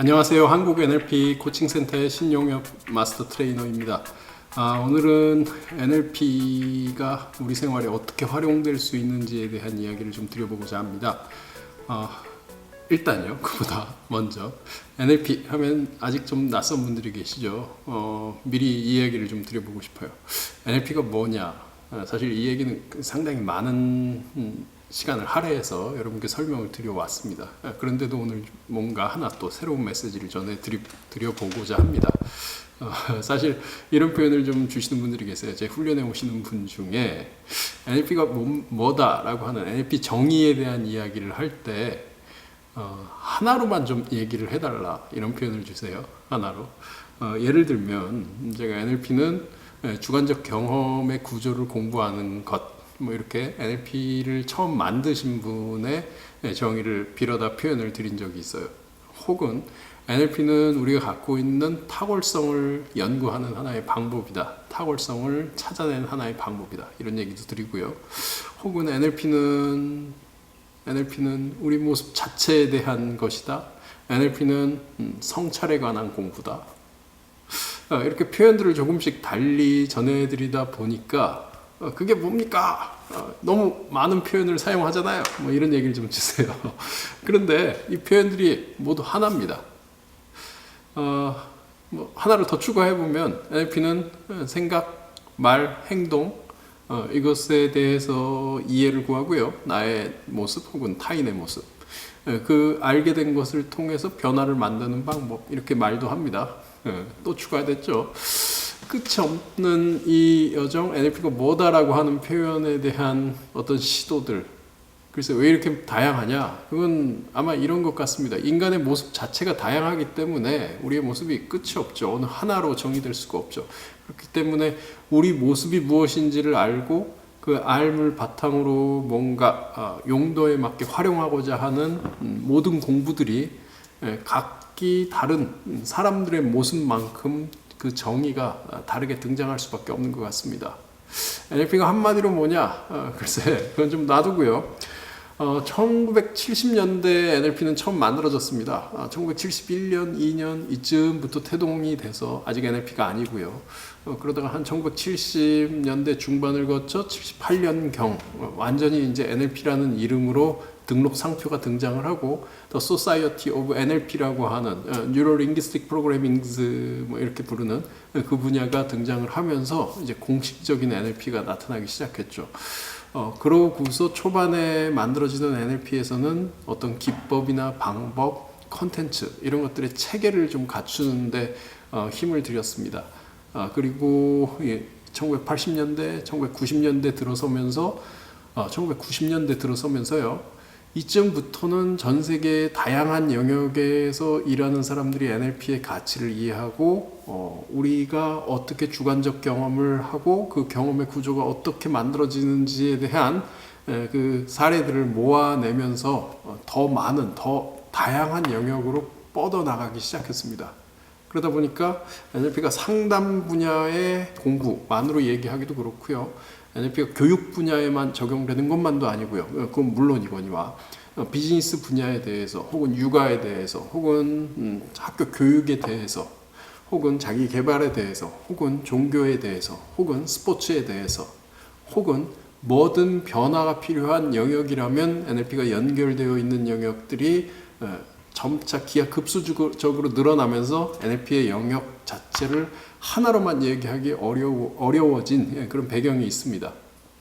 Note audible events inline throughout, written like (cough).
안녕하세요. 한국 NLP 코칭센터의 신용엽 마스터 트레이너입니다. 아, 오늘은 NLP가 우리 생활에 어떻게 활용될 수 있는지에 대한 이야기를 좀 드려보고자 합니다. 아, 일단요, 그보다 먼저 NLP 하면 아직 좀 낯선 분들이 계시죠. 어, 미리 이 이야기를 좀 드려보고 싶어요. NLP가 뭐냐? 아, 사실 이 얘기는 상당히 많은 음, 시간을 할애해서 여러분께 설명을 드려왔습니다. 아, 그런데도 오늘 뭔가 하나 또 새로운 메시지를 전해 드려보고자 합니다. 어, (laughs) 사실 이런 표현을 좀 주시는 분들이 계세요. 제 훈련에 오시는 분 중에 NLP가 뭐, 뭐다라고 하는 NLP 정의에 대한 이야기를 할때 어, 하나로만 좀 얘기를 해달라 이런 표현을 주세요. 하나로. 어, 예를 들면 제가 NLP는 주관적 경험의 구조를 공부하는 것. 뭐 이렇게 NLP를 처음 만드신 분의 정의를 빌어다 표현을 드린 적이 있어요. 혹은 NLP는 우리가 갖고 있는 탁월성을 연구하는 하나의 방법이다. 탁월성을 찾아내는 하나의 방법이다. 이런 얘기도 드리고요. 혹은 NLP는 NLP는 우리 모습 자체에 대한 것이다. NLP는 음, 성찰에 관한 공부다. 어, 이렇게 표현들을 조금씩 달리 전해드리다 보니까 어, 그게 뭡니까? 어, 너무 많은 표현을 사용하잖아요. 뭐 이런 얘기를 좀 주세요. (laughs) 그런데 이 표현들이 모두 하나입니다. 어, 뭐 하나를 더 추가해 보면 NLP는 생각, 말, 행동 어, 이것에 대해서 이해를 구하고요. 나의 모습 혹은 타인의 모습. 예, 그 알게 된 것을 통해서 변화를 만드는 방법 이렇게 말도 합니다. 예, 또 추가됐죠. 끝이 없는 이 여정 NLP가 뭐다라고 하는 표현에 대한 어떤 시도들 그래서 왜 이렇게 다양하냐? 그건 아마 이런 것 같습니다. 인간의 모습 자체가 다양하기 때문에 우리의 모습이 끝이 없죠. 어느 하나로 정의될 수가 없죠. 그렇기 때문에 우리 모습이 무엇인지를 알고 그 알을 바탕으로 뭔가 아, 용도에 맞게 활용하고자 하는 음, 모든 공부들이 예, 각기 다른 사람들의 모습만큼 그 정의가 다르게 등장할 수밖에 없는 것 같습니다. NLP가 한마디로 뭐냐? 어, 글쎄, 그건 좀 놔두고요. 어, 1970년대 NLP는 처음 만들어졌습니다. 아, 1971년, 2년 이쯤부터 태동이 돼서 아직 NLP가 아니고요. 어, 그러다가 한 1970년대 중반을 거쳐 78년경 어, 완전히 이제 NLP라는 이름으로 등록 상표가 등장을 하고 The Society of NLP라고 하는 어, Neuro Linguistic Programming 뭐 이렇게 부르는 어, 그 분야가 등장을 하면서 이제 공식적인 NLP가 나타나기 시작했죠. 어, 그러고서 초반에 만들어지는 NLP에서는 어떤 기법이나 방법, 컨텐츠 이런 것들의 체계를 좀 갖추는데 어, 힘을 들였습니다. 아, 그리고 예, 1980년대, 1990년대 들어서면서 어, 1990년대 들어서면서요. 이쯤부터는 전 세계 다양한 영역에서 일하는 사람들이 NLP의 가치를 이해하고 어, 우리가 어떻게 주관적 경험을 하고 그 경험의 구조가 어떻게 만들어지는지에 대한 에, 그 사례들을 모아내면서 어, 더 많은 더 다양한 영역으로 뻗어 나가기 시작했습니다. 그러다 보니까 NLP가 상담 분야의 공부만으로 얘기하기도 그렇고요. NLP가 교육 분야에만 적용되는 것만도 아니고요. 어, 그건 물론이거니와 어, 비즈니스 분야에 대해서 혹은 육아에 대해서 혹은 음, 학교 교육에 대해서 혹은 자기 개발에 대해서 혹은 종교에 대해서 혹은 스포츠에 대해서 혹은 뭐든 변화가 필요한 영역이라면 NLP가 연결되어 있는 영역들이 어, 점차 기하급수적으로 늘어나면서 NLP의 영역 자체를 하나로만 얘기하기 어려워, 어려워진 예, 그런 배경이 있습니다.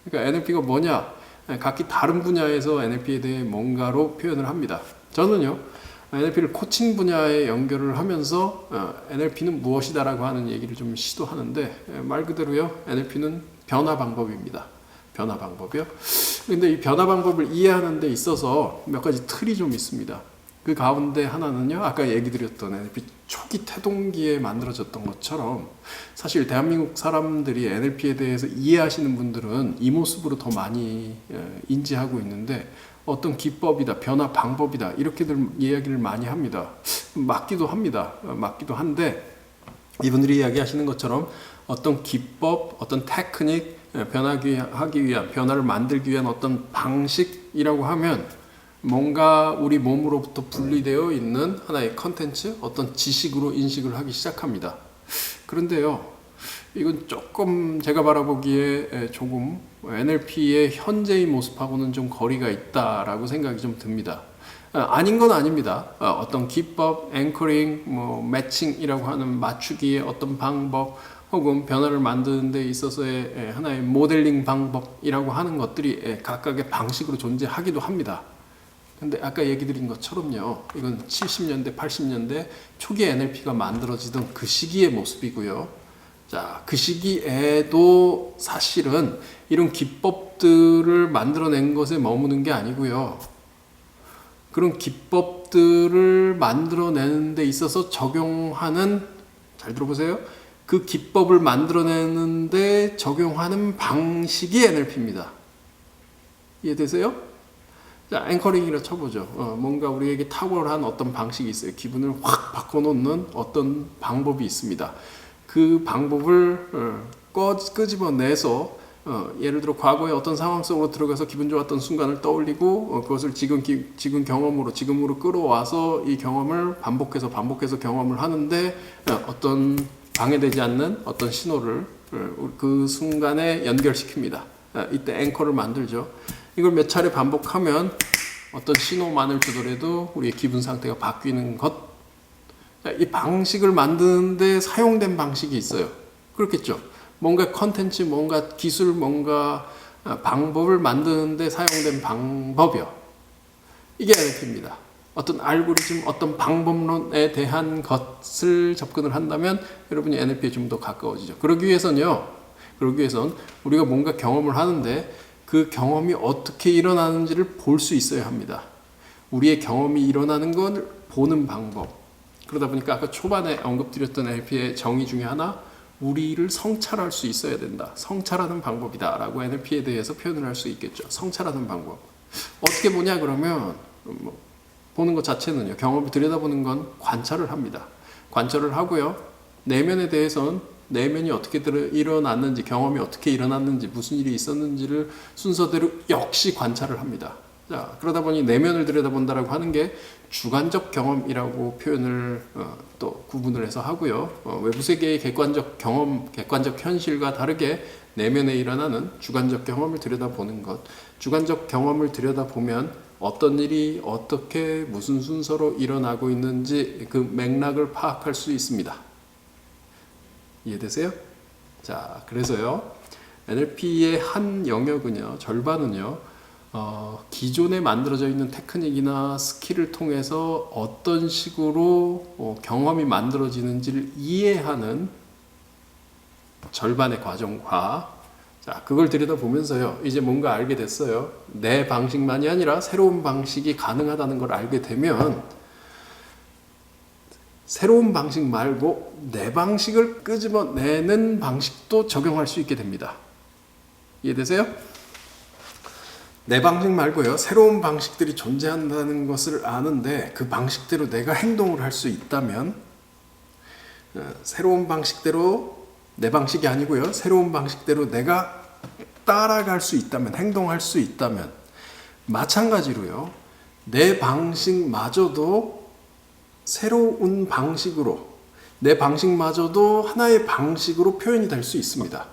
그러니까 NLP가 뭐냐? 예, 각기 다른 분야에서 NLP에 대해 뭔가로 표현을 합니다. 저는요, NLP를 코칭 분야에 연결을 하면서 어, NLP는 무엇이다라고 하는 얘기를 좀 시도하는데 예, 말 그대로요, NLP는 변화 방법입니다. 변화 방법이요. 근데 이 변화 방법을 이해하는 데 있어서 몇 가지 틀이 좀 있습니다. 그 가운데 하나는요, 아까 얘기 드렸던 초기 태동기에 만들어졌던 것처럼 사실 대한민국 사람들이 NLP에 대해서 이해하시는 분들은 이 모습으로 더 많이 예, 인지하고 있는데 어떤 기법이다, 변화 방법이다, 이렇게들 이야기를 많이 합니다. 맞기도 합니다. 어, 맞기도 한데 이분들이 이야기하시는 것처럼 어떤 기법, 어떤 테크닉, 예, 변하기 하기 위한, 변화를 만들기 위한 어떤 방식이라고 하면 뭔가 우리 몸으로부터 분리되어 있는 하나의 컨텐츠, 어떤 지식으로 인식을 하기 시작합니다. 그런데요, 이건 조금 제가 바라보기에 에, 조금 NLP의 현재의 모습하고는 좀 거리가 있다라고 생각이 좀 듭니다. 아, 아닌 건 아닙니다. 어, 어떤 기법, 앵커링, 뭐 매칭이라고 하는 맞추기의 어떤 방법 혹은 변화를 만드는 데 있어서의 에, 하나의 모델링 방법이라고 하는 것들이 에, 각각의 방식으로 존재하기도 합니다. 근데 아까 얘기 드린 것처럼요. 이건 70년대, 80년대 초기 NLP가 만들어지던 그 시기의 모습이고요. 자, 그 시기에도 사실은 이런 기법들을 만들어낸 것에 머무는 게 아니고요. 그런 기법들을 만들어내는 데 있어서 적용하는 잘 들어보세요. 그 기법을 만들어내는데 적용하는 방식이 NLP입니다. 이해되세요? 자, 앵커링이라 쳐보죠. 어, 뭔가 우리에게 탁월한 어떤 방식이 있어요. 기분을 확 바꿔놓는 어떤 방법이 있습니다. 그 방법을 어, 꺼, 끄집어내서 어, 예를 들어 과거의 어떤 상황 속으로 들어가서 기분 좋았던 순간을 떠올리고 어, 그것을 지금 기, 지금 경험으로 지금으로 끌어와서 이 경험을 반복해서 반복해서 경험을 하는데 어, 어떤 방해되지 않는 어떤 신호를 어, 그 순간에 연결시킵니다. 어, 이때 앵커를 만들죠. 이걸 몇 차례 반복하면 어떤 신호만을 주더라도 우리의 기분 상태가 바뀌는 것. 자, 이 방식을 만드는데 사용된 방식이 있어요. 그렇겠죠. 뭔가 컨텐츠, 뭔가 기술, 뭔가 아, 방법을 만드는데 사용된 방법이요. 이게 NLP입니다. 어떤 알고리즘, 어떤 방법론에 대한 것을 접근을 한다면 여러분이 NLP에 좀 더 가까워지죠. 그러기 위해서는요. 그러기 위해선 우리가 뭔가 경험을 하는데 그 경험이 어떻게 일어나는지를 볼 수 있어야 합니다. 우리의 경험이 일어나는 걸 보는 방법. 그러다 보니까 아까 초반에 언급드렸던 NLP의 정의 중에 하나, 우리를 성찰할 수 있어야 된다. 성찰하는 방법이다 라고 NLP에 대해서 표현을 할 수 있겠죠. 성찰하는 방법. 어떻게 보냐 그러면 뭐 보는 것 자체는요. 경험을 들여다보는 건 관찰을 합니다. 관찰을 하고요. 내면에 대해서는 내면이 어떻게 일어났는지, 경험이 어떻게 일어났는지, 무슨 일이 있었는지를 순서대로 역시 관찰을 합니다. 자, 그러다 보니 내면을 들여다본다라고 하는 게 주관적 경험이라고 표현을 어, 또 구분을 해서 하고요. 어, 외부 세계의 객관적 경험, 객관적 현실과 다르게 내면에 일어나는 주관적 경험을 들여다보는 것. 주관적 경험을 들여다보면 어떤 일이 어떻게 무슨 순서로 일어나고 있는지 그 맥락을 파악할 수 있습니다. 이해되세요? 자, 그래서요. NLP의 한 영역은요, 절반은요, 어, 기존에 만들어져 있는 테크닉이나 스킬을 통해서 어떤 식으로 어, 경험이 만들어지는지를 이해하는 절반의 과정과 자, 그걸 들여다보면서요, 이제 뭔가 알게 됐어요. 내 방식만이 아니라 새로운 방식이 가능하다는 걸 알게 되면 새로운 방식 말고 내 방식을 끄집어내는 방식도 적용할 수 있게 됩니다. 이해되세요? 내 방식 말고요. 새로운 방식들이 존재한다는 것을 아는데 그 방식대로 내가 행동을 할 수 있다면 어, 새로운 방식대로 내 방식이 아니고요. 새로운 방식대로 내가 따라갈 수 있다면 행동할 수 있다면 마찬가지로요. 내 방식마저도 새로운 방식으로 내 방식마저도 하나의 방식으로 표현이 될 수 있습니다.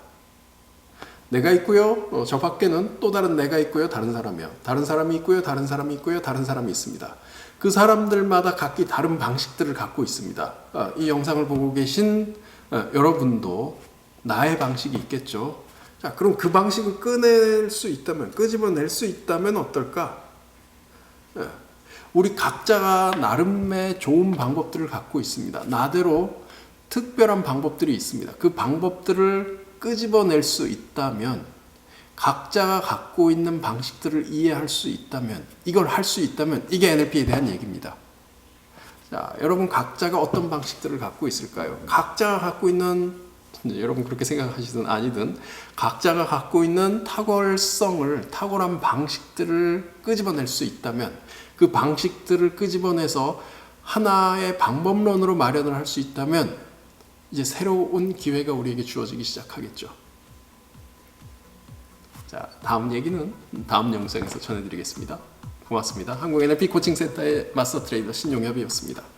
내가 있고요. 어, 저 밖에는 또 다른 내가 있고요. 다른 사람이요. 다른 사람이 있고요. 다른 사람이 있고요. 다른 사람이 있습니다. 그 사람들마다 각기 다른 방식들을 갖고 있습니다. 어, 이 영상을 보고 계신 어, 여러분도 나의 방식이 있겠죠. 자, 그럼 그 방식을 꺼낼 수 있다면, 끄집어낼 수 있다면 어떨까? 예. 우리 각자가 나름의 좋은 방법들을 갖고 있습니다. 나대로 특별한 방법들이 있습니다. 그 방법들을 끄집어낼 수 있다면, 각자가 갖고 있는 방식들을 이해할 수 있다면, 이걸 할 수 있다면, 이게 NLP에 대한 얘기입니다. 자, 여러분 각자가 어떤 방식들을 갖고 있을까요? 각자가 갖고 있는 여러분 그렇게 생각하시든 아니든 각자가 갖고 있는 탁월성을 탁월한 방식들을 끄집어낼 수 있다면 그 방식들을 끄집어내서 하나의 방법론으로 마련을 할 수 있다면 이제 새로운 기회가 우리에게 주어지기 시작하겠죠. 자, 다음 얘기는 다음 영상에서 전해드리겠습니다. 고맙습니다. 한국 NLP 코칭센터의 마스터 트레이너 신용엽이었습니다.